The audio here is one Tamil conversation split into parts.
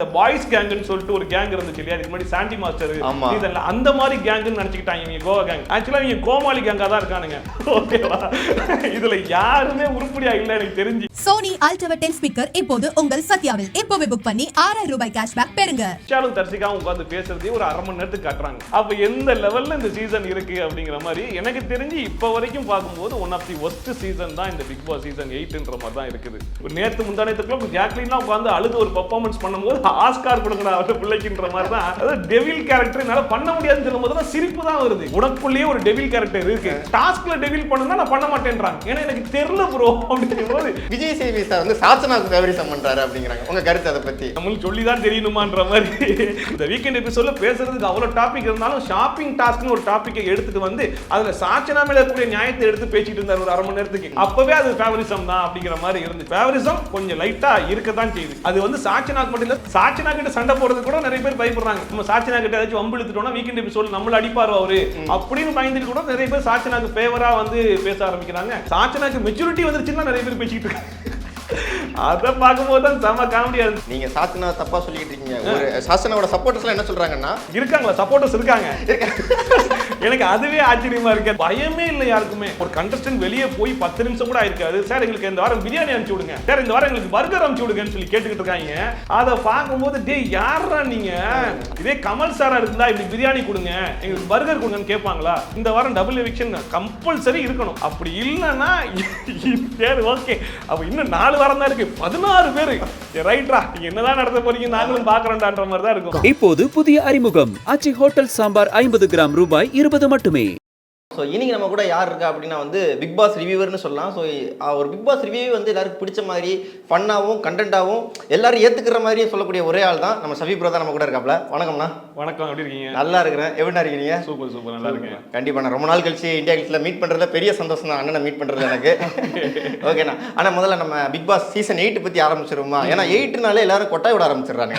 இந்த பாய்ஸ் கேங்னு சொல்லிட்டு ஒரு கேங் இருந்துச்சு இல்லையா? அதுக்கு முன்னாடி சாண்டி மாஸ்டர். சீசன்ல அந்த மாதிரி கேங்னு நினைச்சுக்கிட்டாங்க இவங்க கோவா கேங் ஆக்சுவலா இவங்க கோமாளி கேங்கா தான் இருக்கானுங்க. ஓகேவா இதுல யாருமே உருப்படியா இல்ல எனக்கு தெரிஞ்சு. சோனி அல்ட்ரா டென் ஸ்பீக்கர் இப்போது உங்கள் சத்யாவில். இப்போவே புக் பண்ணி ஆறாயிரம் ரூபாய் கேஷ்பேக் பெறுங்க. விஷாலும் தரிசிக்காவும் உட்காந்து பேசுறதே ஒரு அரை மணி நேரத்துக்கு காட்டுறாங்க. அப்ப எந்த லெவல்ல இந்த சீசன் இருக்கு அப்படிங்கிற மாதிரி எனக்கு தெரிஞ்சு இப்ப வரைக்கும் பார்க்கும்போது one of the worst season தான் இந்த பிக் பாஸ் சீசன் எயிட்ன்ற மாதிரி தான் இருக்குது. ஒரு நேத்து முந்தானத்துக்குள்ள ஜாக்லின்லாம் உட்காந்து அழுது ஒரு பர்ஃபார்மன்ஸ் பண்ணும்போது ஆஸ்கார் கொடுங்கடா அவர்கிட்ட பிள்ளைக்குன்ற மாதிரி தான் அதாவது டெவில் கேரக்டர் என்னால பண்ண முடியாதுன்னு சொல்லும் போது சிரிப்பு தான் வருது. உனக்குள்ளேயே ஒரு டெவில் கேரக்டர் இருக்கு. டாஸ்க்ல டெவில் பண்ணுனா நான் பண்ண மாட்டேன்றாங்க. ஏன்னா எனக்கு தெரியல ப்ரோ அப்படிங்கும் போது. விஜய் சேவி சார் வந்து சாச்சனாக்கு ஃபேவரிசம் பண்றாரு அப்படிங்கிறாங்க. உங்க கருத்து அதை பத்தி. நம்மளுக்கு சொல்லி தான் தெரியணுமான்ற மாதிரி. இந்த வீக்கெண்ட் எபிசோட்ல பேசுறதுக்கு அவ்வளோ டாபிக் இருந்தாலும் ஷாப்பிங் டாஸ்க்னு ஒரு டாபிக்கை எடுத்துட்டு வந்து அதுல சாச்சனா மேல இருக்கக்கூடிய நியாயத்தை எடுத்து பேசிட்டு இருந்தார் ஒரு அரை மணி நேரத்துக்கு. அப்பவே அது ஃபேவரிசம் தான் அப்படிங்கிற மாதிரி இருந்து ஃபேவரிசம் கொஞ்சம் லைட்டா இருக்க தான் செய்யுது. அது வந்து சாச்சனாக்கு மட்டும் இல்ல சாச்சனா கிட்ட சண்டை போடுறதுக்கு கூட நிறைய பேர் பயப்படுறாங்க. நம்ம சாச்சனா கிட்ட ஏதாச்சும் வம்பு இழுத்துட்டோம்னா வீக்கெண்ட் எபிசோட் நம்மள அடிப்பாரு அவரு. அப்படின்னு பயந்துட்டு கூட நிறைய பேர் சாச்சனாக்கு ஃபேவரா வந்து பேச ஆரம்பிக்கிறாங்க. சாச்சனாக்கு மெச்சூரிட்டி வந்துருச்சுன்னா நிறைய பேர் பேசிட்டு இருக்காங்க. அதை பார்க்கும்போது தான் செம காமெடியா இருந்துச்சு நீங்க சாச்சனா தப்பா சொல்லிட்டு இருக்கீங்க. ஒரு சாசனாவோட சப்போர்ட்டர்ஸ்லாம் என்ன சொல்றாங்கன்னா? இருக்காங்களா? சப்போர்ட்டர்ஸ் இருக்காங்க. எனக்கு அதுவே ஆச்சரியமா இருக்கு. பயமே இல்லை யாருக்குமே. ஒரு கண்டஸ்டன்ட் வெளியே போய் பத்து நிமிஷம் கூட ஆயிருக்காது. சார் எங்களுக்கு இந்த வாரம் பிரியாணி அனுப்பிச்சு விடுங்க. சார் இந்த வாரம் எங்களுக்கு பர்கர் அனுப்பிச்சு விடுங்கன்னு சொல்லி கேட்டுக்கிட்டு இருக்காங்க. அதை பார்க்கும்போது டேய் யாரா நீங்க? இதே கமல் சாரா இருந்தா இப்படி பிரியாணி கொடுங்க. எங்களுக்கு பர்கர் கொடுங்கன்னு கேட்பாங்களா? இந்த வாரம் டபுள் எவிக்ஷன் கம்பல்சரி இருக்கணும். அப்படி இல்லைன்னா சரி ஓகே அப்ப இன்னும் நாலு வாரம் தான் இருக்கு. பதினாறு பேர். ரைட்ரா என்னதான் நடத்த போறீங்க நாங்களும் பாக்குறோம்டான்ற மாதிரி தான் இருக்கும். இப்போது புதிய அறிமுகம். அச்சி ஹோட்டல் சாம்பார் ஐம்பது கிராம் ரூபாய் இருபது மட்டுமே. ஸோ இன்னைக்கு நம்ம கூட யார் இருக்கா அப்படின்னா வந்து பிக் பாஸ் ரிவ்யூவர்னு சொல்லலாம். ஸோ ஒரு பிக் பாஸ் ரிவ்யூ வந்து எல்லாருக்கும் பிடிச்ச மாதிரி ஃபன்னாகவும் கண்டென்ட்டாகவும் எல்லாரும் ஏற்றுக்கிற மாதிரியே சொல்லக்கூடிய ஒரே ஆள் தான் நம்ம சவி ப்ரோ தான் நம்ம கூட இருக்காப்ல. வணக்கம்ண்ணா. வணக்கம் எப்படி இருக்கீங்க? நல்லா இருக்கிறேன். எப்படிண்ணா இருக்கீங்க சூப்பர் சூப்பர். நல்லா இருக்கேன். கண்டிப்பா நான் ரொம்ப நாள் கழிச்சு இந்தியா கிட்ஸ்ல மீட் பண்றதுல பெரிய சந்தோஷம் தான். அண்ணனை மீட் பண்றது எனக்கு. ஓகேண்ணா ஆனா முதல்ல நம்ம பிக் பாஸ் சீசன் எயிட் பத்தி ஆரம்பிச்சிருவோமா? ஏன்னா எயிட்னாலே எல்லாரும் கொட்டாய் விட ஆரம்பிச்சிடுறாங்க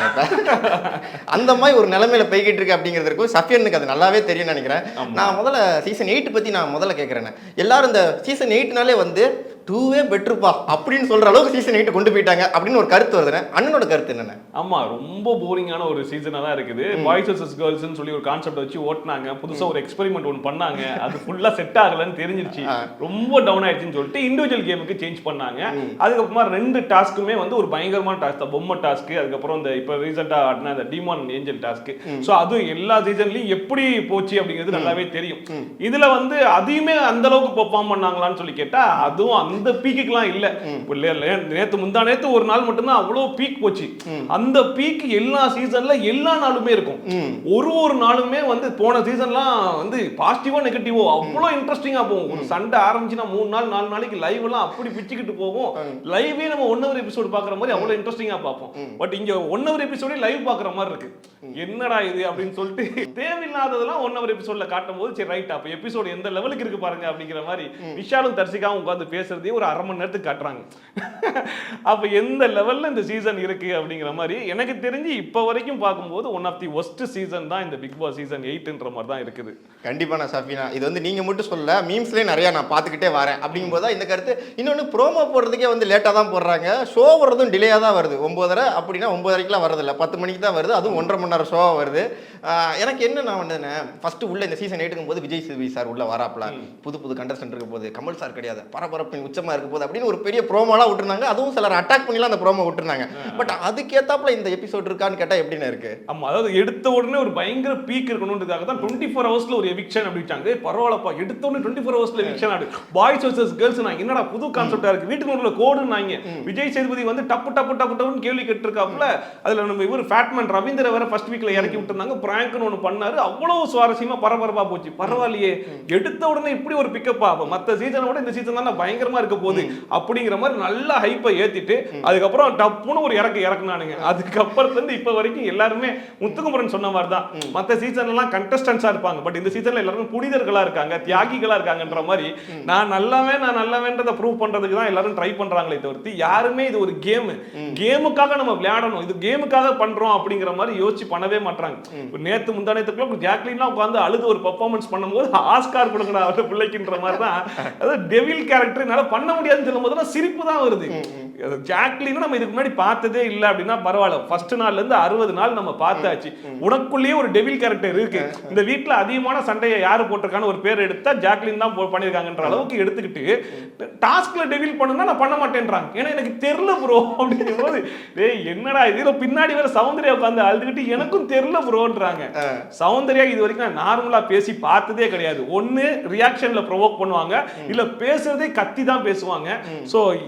அந்த மாதிரி ஒரு நிலைமையில போய்கிட்டு இருக்கு அப்படிங்கிறது இருக்கும் சஃபியனுக்கு அது நல்லாவே தெரியும் நினைக்கிறேன். நான் முதல்ல சீசன் எயிட் பத்தி நான் முதல்ல கேட்கறேன் எல்லாரும் இந்த சீசன் எயிட்னாலே வந்து டூவே பெட்ருப்பா அப்படின்னு சொல்ற அளவுக்கு சீசன் எயிட் கொண்டு போயிட்டாங்க. அப்படின்னு ஒரு கருத்து வருதுண்ணே அண்ணனோட கருத்து என்னண்ணே ஆமா ரொம்ப போரிங்கான ஒரு சீசனா தான் இருக்குது. பாய்ஸ் வர்சஸ் கேர்ள்ஸ்னு சொல்லி ஒரு கான்செப்ட் வச்சு ஓட்டுனாங்க. புதுசா ஒரு எக்ஸ்பெரிமெண்ட் ஒன்று பண்ணாங்க. அது ஃபுல்லா செட் ஆகலன்னு தெரிஞ்சிருச்சு. ரொம்ப டவுன் ஆயிடுச்சுன்னு சொல்லிட்டு இண்டிவிஜுவல் கேமுக்கு சேஞ்ச் பண்ணாங்க. அதுக்கப்புறமா ரெண்டு டாஸ்க்குமே வந்து ஒரு பயங்கரமான டாஸ்க் தான். பொம்மை டாஸ்க் அதுக்கப்புறம் இந்த இப்போ ரீசெண்டா ஆடின அந்த டிமான் ஏஞ்சல் டாஸ்க் ஸோ அதுவும் எல்லா சீசன்லயும் எப்படி போச்சு அப்படிங்கிறது நல்லாவே தெரியும். இதுல வந்து அதையுமே அந்த அளவுக்கு பெர்ஃபார்ம் பண்ணாங்களான்னு சொல்லி கேட்டா அதுவும் அந்த பீக்குக்கெல்லாம் இல்ல. நேத்து முந்தா நேத்து ஒரு நாள் மட்டும்தான் அவ்வளோ பீக் போச்சு. அந்த பீக் எல்லா சீசன்ல எல்லா நாளுமே இருக்கும். ஒரு ஒரு நாளுமே வந்து போன சீசன்லாம் வந்து பாசிட்டிவோ நெகட்டிவோ அவ்வளோ இன்ட்ரெஸ்டிங்கா போகும். ஒரு சண்டை ஆரம்பிச்சுன்னா மூணு நாள் நாலு நாளைக்கு லைவ் எல்லாம் அப்படி பிச்சுக்கிட்டு போகும். லைவே நம்ம ஒன் ஹவர் எபிசோடு பாக்குற மாதிரி அவ்வளோ இன்ட்ரெஸ்டிங்கா பார்ப்போம். பட் இங்க ஒன் ஹவர் எபிசோடே லைவ் பாக்குற மாதிரி இருக்கு. என்னடா இது அப்படின்னு சொல்லிட்டு தேவையில்லாததெல்லாம் ஒன் ஹவர் எபிசோட்ல காட்டும் போது சரி ரைட் அப்ப எபிசோடு எந்த லெவலுக்கு இருக்கு பாருங்க அப்படிங்கிற மாதிரி விஷாலும் தரிசிக்காவும் உட்காந்து பேசுறதே ஒரு அரை மணி நேரத்துக்கு காட்டுறாங்க. அப்ப எந்த லெவல்ல இந்த சீசன் இருக்கு அப்படிங்கிற மாதிரி எனக்கு தெரிஞ்சு இப்ப வரைக்கும் பார்க்கும்போது one of the worst season தான் இந்த பிக் பாஸ் சீசன் எயிட்ன்ற மாதிரி தான் இருக்குது. கண்டிப்பா நான் சஃபினா இது வந்து நீங்க மட்டும் சொல்ல மீம்ஸ்லேயே நிறைய நான் பார்த்துக்கிட்டே வரேன். அப்படிங்கும்போது தான் இந்த கருத்து. இன்னொன்று ப்ரோமோ போடுறதுக்கே வந்து லேட்டாக தான் போடுறாங்க. ஷோ வர்றதும் டிலேயாக தான் வருது. ஒம்போதரை அப்படின்னா ஒம்போதரைக்கெலாம் வரதில்ல பத்து மணிக்கு தான் வருது. அதுவும் ஒன்றரை மணி நேரம் ஷோவாக வருது. எனக்கு என்ன நான் வந்து ஃபர்ஸ்ட் உள்ள இந்த சீசன் எயிட்டுக்கும் போது விஜய் சேவி சார் உள்ள வராப்ல புது புது கண்டஸ்டன்ட் இருக்க போது கமல் சார் கிடையாது. பரபரப்பின் உச்சமா இருக்க போது அப்படின்னு ஒரு பெரிய ப்ரோமோலாம் விட்டுருந்தாங்க. அதுவும் சிலர் அட்டாக் பண்ணிலாம் அந்த ப்ரோமோ விட்டுருந்தாங்க. பட் அதுக்கேத்தாப்புல இந்த எபிசோட் இருக்கான்னு கேட்டால் எப்படின்னு இருக்கு? ஆமா அதாவது எடுத்த உடனே ஒரு பயங்கர பீக் இருக்கணுன்றதுக்காக தான் டுவெண்ட்டி ஃபோர் ஹவர்ஸ்ல ஒரு எவிக்ஷன் அப்படிச்சாங்க பரவாயில்லப்பா எடுத்த உடனே டுவெண்ட்டி ஃபோர் ஹவர்ஸ்ல எவிக்ஷன் ஆடு. பாய்ஸ் வர்சஸ் கேர்ள்ஸ் நான் என்னடா புது கான்செப்டா இருக்கு? வீட்டுக்கு உள்ள கோடுனாங்க விஜய் சேதுபதி வந்து டப்பு டப்பு டப்பு டப்புன்னு கேள்வி கேட்டிருக்காப்புல. அதுல நம்ம இவர் ஃபேட்மேன் ரவீந்திர வேற ஃபர்ஸ்ட் வீக்ல இறக்கி விட்டுருந்தாங்க. பிராங்க்னு ஒன்று பண்ணாரு. அவ்வளவு சுவாரஸ்யமா பரபரப்பா போச்சு. பரவாயில்லையே. எடுத்த உடனே இப்படி ஒரு பிக்கப்பா அப்ப மத்த சீசனை விட இந்த சீசன் தான் பயங்கரமா இருக்க போகுது அப்படிங்கிற மாதிரி நல்ல ஹைப்பை ஏத்திட்டு அதுக்கப்புறம் டப்புன்னு ஒரு இறக்கு இறக்குனானுங்க. அதுக்கப்புறத்துல இருந்து இப்ப வரைக்கும் எல்லாருமே முத்துக்குமரன் சொன்ன மாதிரி தான் மத்த சீசன் எல்லாம் கண்டஸ்டன்ஸா இருப்பாங்க. பட் இந்த சீசன்ல எல்லாருமே புனிதர்களா இருக்காங்க தியாகிகளா இருக்காங்கன்ற மாதிரி நான் நல்லவே நான் நல்லவேன்றதை ப்ரூவ் பண்றதுக்கு தான் எல்லாரும் ட்ரை பண்றாங்களே தவிர்த்து யாருமே இது ஒரு கேம் கேமுக்காக நம்ம விளையாடணும். இது கேமுக்காக பண்றோம் அப்படிங்கிற மாதிரி யோசிச்சு பண்ணவே மாட்டாங்க நேத்து முந்தானத்துக்குள்ள ஜாக்லின்லாம் உட்காந்து அழுது ஒரு பர்ஃபார்மன்ஸ் பண்ணும்போது ஆஸ்கார் அவர்கிட்ட பிள்ளைக்குன்ற மாதிரி தான் அதாவது டெவில் கேரக்டர் என்னால பண்ண முடியாதுன்னு சொல்லும் போதெல்லாம் சிரிப்பு தான் வருது. ஜாக்லினும் நம்ம இதுக்கு முன்னாடி பார்த்ததே இல்ல அப்படின்னா பரவாயில்ல. ஃபர்ஸ்ட் நாள்ல இருந்து அறுபது நாள் நம்ம பார்த்தாச்சு. உனக்குள்ளேயே ஒரு டெவில் கேரக்டர் இருக்கு. இந்த வீட்ல அதிகமான சண்டையை யாரு போட்டிருக்கான்னு ஒரு பேர் எடுத்தா ஜாக்லின் தான் பண்ணியிருக்காங்கன்ற அளவுக்கு எடுத்துக்கிட்டு டாஸ்க்ல டெவில் பண்ணுனா நான் பண்ண மாட்டேன்றாங்க. ஏன்னா எனக்கு தெரியல ப்ரோ அப்படிங்கும் போது டேய் என்னடா இதுல பின்னாடி வேற சௌந்தர்யா உட்காந்து அழுதுகிட்டு எனக்கும் தெரியல ப்ரோன்றாங்க சௌந்தர்யா இது வரைக்கும் நான் நார்மலா பேசி பார்த்ததே கிடையாது. ஒண்ணு ரியாக்ஷன்ல ப்ரொவோக் பண்ணுவாங்க. இல்ல பேசுறதே கத்தி தான் பேசுவாங்க.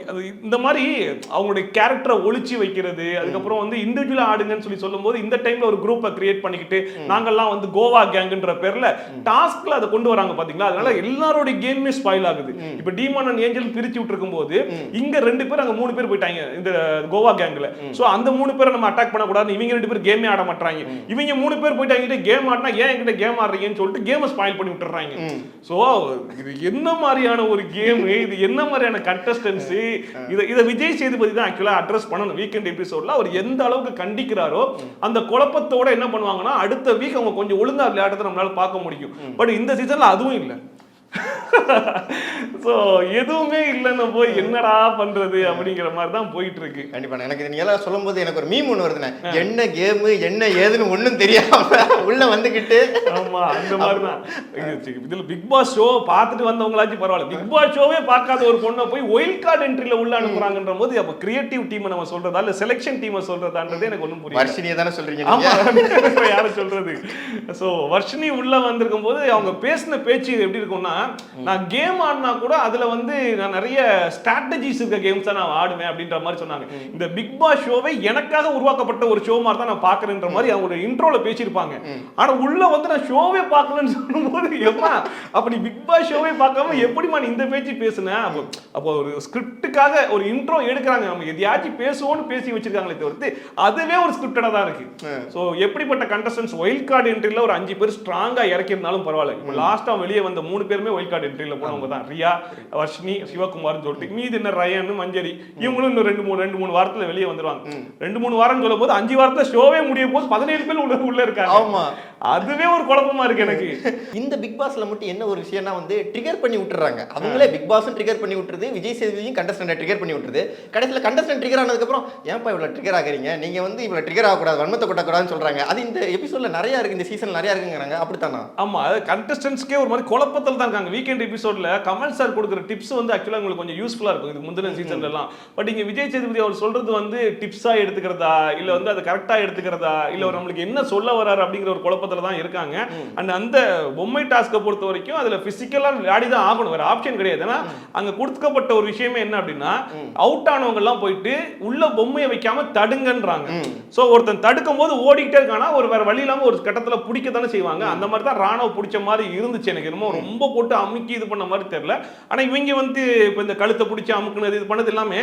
அது இந்த மாதிரி அவங்களுடைய கேரக்டரை ஒழிச்சு வைக்கிறது. அதுக்கப்புறம் வந்து இண்டிவிஜுவலா ஆடுங்கன்னு சொல்லி சொல்லும்போது இந்த டைம்ல ஒரு குரூப்பை கிரியேட் பண்ணிக்கிட்டு நாங்கெல்லாம் வந்து கோவா கேங்குன்ற பேர்ல டாஸ்க்ல அதை கொண்டு வராங்க பாத்தீங்களா? அதனால எல்லாரோட கேமுமே ஸ்பாயில் ஆகுது. இப்ப டீமன் அண்ட் ஏஞ்சல் பிரிச்சு விட்டுருக்கும் போது இங்க ரெண்டு பேர் அங்க மூணு பேர் போயிட்டாங்க இந்த கோவா கேங்ல சோ அந்த மூணு பேரை நம்ம அட்டாக் பண்ணக்கூடாது இவங்க ரெண்டு பேர் கேமே ஆட மாட்டாங்க இவங்க மூணு பேர் போயிட்டாங்க கேம் ஆடினா ஏன் என்கிட்ட கேம் ஆடுறீங்கன்னு சொல்லிட்டு கேமை ஸ்பாயில் பண்ணி விட்டுறாங்க. சோ இது என்ன மாதிரியான ஒரு கேம் இது என்ன மாதிரியான கண்டஸ்டன்ஸ் இதை இதை விஜய் சேதுபதி தான் ஆக்சுவலா அட்ரஸ் பண்ணணும். வீக்கெண்ட் எபிசோட்ல அவர் எந்த அளவுக்கு கண்டிக்கிறாரோ அந்த குழப்பத்தோட என்ன பண்ணுவாங்கன்னா அடுத்த வீக் அவங்க கொஞ்சம் ஒழுங்கா விளையாடுறதை நம்மளால பார்க்க முடியும். பட் இந்த சீசன்ல அதுவும் இல்லை. சோ எதுவுமே இல்லைன்னு போய் என்னடா பண்றது அப்படிங்கிற மாதிரி தான் போயிட்டு இருக்கு கண்டிப்பா எனக்கு இது நீ எல்லாம் சொல்லும்போது எனக்கு ஒரு மீம் ஒன்று வருதுண்ணே. என்ன கேம் என்ன ஏதுன்னு ஒண்ணும் தெரியாம உள்ள வந்துகிட்டு. ஆமா அந்த மாதிரி தான் இதுல பிக் பாஸ் ஷோ பார்த்துட்டு வந்தவங்களாச்சும் பரவாயில்ல. பிக் பாஸ் ஷோவே பார்க்காத ஒரு பொண்ணை போய் ஒயில் கார்டு என்ட்ரில உள்ள அனுப்புறாங்கன்ற போது அப்ப கிரியேட்டிவ் டீம் நம்ம சொல்றதா இல்ல செலெக்ஷன் டீமை சொல்றதான்றது எனக்கு ஒண்ணும் புரியல. வர்ஷினியை தானே சொல்றீங்க ஆமா யாரும் சொல்றது? சோ வர்ஷினி உள்ள வந்திருக்கும் போது அவங்க பேசின பேச்சு எப்படி இருக்கும்னா நான் கேம் ஆடினா கூட அதுல வந்து நான் நிறைய ஸ்ட்ராட்டஜிஸ் இருக்க கேம்ஸ் நான் ஆடுவேன் அப்படின்ற மாதிரி சொன்னாங்க. இந்த பிக் பாஸ் ஷோவை எனக்காக உருவாக்கப்பட்ட ஒரு ஷோ மாதிரி தான் நான் பாக்குறேன்ற மாதிரி அவங்க இன்ட்ரோல பேசியிருப்பாங்க. ஆனா உள்ள வந்து நான் ஷோவே பார்க்கலன்னு சொல்லும்போது எம்மா அப்ப நீ பிக் பாஸ் ஷோவே பார்க்காம எப்படிமா நீ இந்த பேச்சு பேசுன? அப்போ அப்போ ஒரு ஸ்கிரிப்டுக்காக ஒரு இன்ட்ரோ எடுக்கிறாங்க. நம்ம எதையாச்சும் பேசுவோம்னு பேசி வச்சிருக்காங்களே தவிர்த்து அதுவே ஒரு ஸ்கிரிப்டடா தான் இருக்கு. சோ எப்படிப்பட்ட கண்டஸ்டன்ஸ் ஒயில் கார்டு என்ட்ரில ஒரு அஞ்சு பேர் ஸ்ட்ராங்கா இறக்கியிருந்தாலும் பரவாயில்ல. இப்போ லாஸ்டா வெளியே வந்த மூணு பேருமே ஒயில் கார்டு என்ட்ரில போனவங்க தான். ரியா வர்ஷினி சிவகுமார்னு சொல்லிட்டு மீதி என்ன ரயன் மஞ்சரி இவங்களும் இன்னும் ரெண்டு மூணு ரெண்டு மூணு வாரத்துல வெளியே வந்துருவாங்க. ரெண்டு மூணு வாரம் சொல்லும் போது அஞ்சு வாரத்துல ஷோவே முடிய போது பதினேழு பேர் உள்ள உள்ள இருக்காங்க. ஆமா. அதுவே ஒரு குழப்பமா இருக்கு எனக்கு. இந்த பிக் பாஸ்ல மட்டும் என்ன ஒரு விஷயம்னா வந்து ட்ரிகர் பண்ணி விட்டுறாங்க. அவங்களே பிக் பாஸும் ட்ரிகர் பண்ணி விட்டுருது விஜய் சேதுபதியும் கண்டஸ்டன்ட் ட்ரிகர் பண்ணி விட்டுருது. கடைசியில் கண்டஸ்டன்ட் ட்ரிகர் ஆனதுக்கு அப்புறம் ஏன்ப்பா இவ்வளவு ட்ரிகர் ஆகுறீங்க? நீங்க வந்து இவ்வளவு ட்ரிகர் ஆகக்கூடாது வன்மத்தை கொட்டக்கூடாதுன்னு சொல்றாங்க. அது இந்த எபிசோட்ல நிறைய இருக்கு இந்த சீசன் நிறைய இருக்குங்கிறாங்க. அப்படித்தானா? ஆமா அது கண்டஸ்டன்ஸ்க்கே ஒரு மாதிரி குழப்பத்தில் தான் இருக்காங்க வீக்கெண்ட் எபிசோட்ல கமல் சார் கொடுக்குற டிப்ஸ் வந்து ஆக்சுவலாக உங்களுக்கு கொஞ்சம் யூஸ்ஃபுல்லா இருக்கும். இது முந்தின சீசன்ல எல்லாம் பட் இங்க விஜய் சேதுபதி அவர் சொல்றது வந்து டிப்ஸா எடுத்துக்கிறதா? இல்ல வந்து அதை கரெக்டா எடுத்துக்கிறதா? இல்ல நம்மளுக்கு என்ன சொல்ல வராரு அப்படிங்கிற ஒரு குழப்பத்துல தான் இருக்காங்க. அண்ட் அந்த பொம்மை டாஸ்க்கை பொறுத்த வரைக்கும் அதுல பிசிக்கலா விளையாடி தான் ஆகணும். வேற ஆப்ஷன் கிடையாது. ஏன்னா அங்க கொடுக்கப்பட்ட ஒரு விஷயமே என்ன அப்படின்னா அவுட் ஆனவங்க எல்லாம் போயிட்டு உள்ள பொம்மையை வைக்காம தடுங்கன்றாங்க. சோ ஒருத்தன் தடுக்கும் போது ஓடிக்கிட்டே இருக்கானா ஒரு வேற வழி இல்லாம ஒரு கட்டத்துல பிடிக்க தானே செய்வாங்க. அந்த மாதிரி தான் ராணுவ பிடிச்ச மாதிரி இருந்துச்சு எனக்கு. என்னமோ ரொம்ப போட்டு அமுக்கி இது பண்ண மாதிரி தெரியல. ஆனா இவங்க வந்து இப்போ இந்த கழுத்தை பிடிச்சி அமுக்குனது இது பண்ணது எல்லாமே